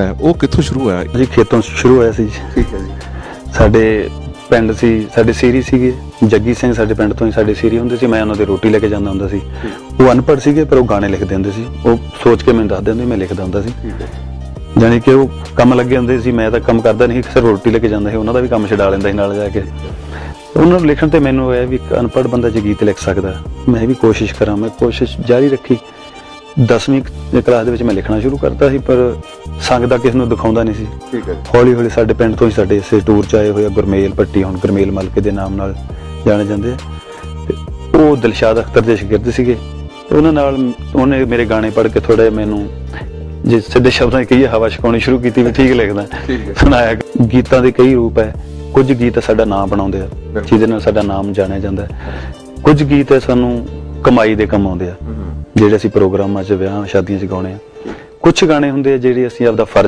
ਹੈ। ਉਹ ਕਿੱਥੋਂ ਸ਼ੁਰੂ ਹੋਇਆ? ਜੀ ਖੇਤੋਂ ਸ਼ੁਰੂ ਹੋਇਆ ਸੀ ਜੀ। ਠੀਕ ਹੈ ਜੀ। ਸਾਡੇ ਪਿੰਡ ਸੀ ਸਾਡੇ ਸੀਰੀ ਸੀਗੇ। ਜੱਗੀ ਸਿੰਘ ਸਾਡੇ ਪਿੰਡ ਤੋਂ ਹੀ ਸਾਡੇ ਸੀਰੀ ਹੁੰਦੇ ਸੀ। ਮੈਂ ਉਹਨਾਂ ਦੇ ਰੋਟੀ ਲੈ ਕੇ ਜਾਂਦਾ ਹੁੰਦਾ ਸੀ। ਉਹ ਅਨਪੜ੍ਹ ਸੀਗੇ ਪਰ ਉਹ ਗਾਣੇ ਲਿਖਦੇ ਹੁੰਦੇ ਸੀ। ਉਹ ਸੋਚ ਕੇ ਮੈਨੂੰ ਦੱਸਦੇ ਹੁੰਦੇ ਮੈਂ ਲਿਖਦਾ ਹੁੰਦਾ ਸੀ। ਠੀਕ ਹੈ। ਜਾਣੀ ਕਿ ਉਹ ਕੰਮ ਲੱਗੇ ਹੁੰਦੇ ਸੀ। ਮੈਂ ਤਾਂ ਕੰਮ ਕਰਦਾ ਨਹੀਂ ਸਿਰ ਰੋਟੀ ਲੈ ਕੇ ਜਾਂਦਾ ਸੀ। ਉਹਨਾਂ ਦਾ ਵੀ ਕੰਮ ਛਡਾ ਲੈਂਦਾ ਸੀ ਨਾਲ ਜਾ ਕੇ। ਉਹਨਾਂ ਨੂੰ ਲਿਖਣ ਤੇ ਮੈਨੂੰ ਹੋਇਆ ਵੀ ਇੱਕ ਅਨਪੜ੍ਹ ਬੰਦਾ ਜੇ ਗੀਤ ਲਿਖ ਸਕਦਾ। ਮੈਂ ਵੀ ਕੋਸ਼ਿਸ਼ ਕਰਾਂ ਮੈਂ ਕੋਸ਼ਿਸ਼ ਜਾਰੀ ਰੱਖੀ। 10ਵੀਂ ਕਲਾਸ ਦੇ ਵਿੱਚ ਮੈਂ ਲਿਖਣਾ ਸ਼ੁਰੂ ਕਰਤਾ ਸੀ ਪਰ ਸੰਗ ਦਾ ਕਿਸ ਨੂੰ ਦਿਖਾਉਂਦਾ ਨਹੀਂ ਸੀ। ਠੀਕ ਹੈ ਹੌਲੀ ਹੌਲੀ ਸਾਡੇ ਪਿੰਡ ਤੋਂ ਹੀ ਸਾਡੇ ਇਸੇ ਟੂਰ ਚ ਆਏ ਹੋਏ ਆ ਗੁਰਮੇਲ ਪੱਟੀ ਹੁਣ ਗੁਰਮੇਲ ਮਲਕੇ ਦੇ ਨਾਮ ਨਾਲ ਜਾਣੇ ਜਾਂਦੇ ਆ। ਤੇ ਉਹ ਦਿਲਸ਼ਾਦ ਅਖਤਰ ਦੇ ਸ਼ਾਗਿਰਦ ਸੀਗੇ। ਤੇ ਉਹਨਾਂ ਨਾਲ ਉਹਨੇ ਮੇਰੇ ਗਾਣੇ ਪੜ੍ਹ ਕੇ ਥੋੜਾ ਮੈਨੂੰ ਜੇ ਸਿੱਧੇ ਸ਼ਬਦਾਂ 'ਚ ਕਹੀਏ ਹਵਾ ਛਕਾਉਣੀ ਸ਼ੁਰੂ ਕੀਤੀ ਵੀ ਠੀਕ ਹੈ। ਸੁਣਾਇਆ ਗੀਤਾਂ ਦੇ ਕਈ ਰੂਪ ਹੈ। ਕੁਝ ਗੀਤ ਸਾਡਾ ਨਾਮ ਬਣਾਉਂਦੇ ਆ ਜਿਹਦੇ ਨਾਲ ਸਾਡਾ ਨਾਮ ਜਾਣਿਆ ਜਾਂਦਾ ਕੁਝ ਗੀਤ ਸਾਨੂੰ ਕਮਾਈ ਦੇ ਕੰਮ ਆਉਂਦੇ ਆ। ਜਿਹੜੇ ਅਸੀਂ ਪ੍ਰੋਗਰਾਮਾਂ 'ਚ ਵਿਆਹ ਸ਼ਾਦੀਆਂ 'ਚ ਗਾਉਣੇ ਆ ਕੁਝ ਗਾਣੇ ਹੁੰਦੇ ਆ ਜਿਹੜੇ ਅਸੀਂ ਆਪਦਾ ਫਰਜ਼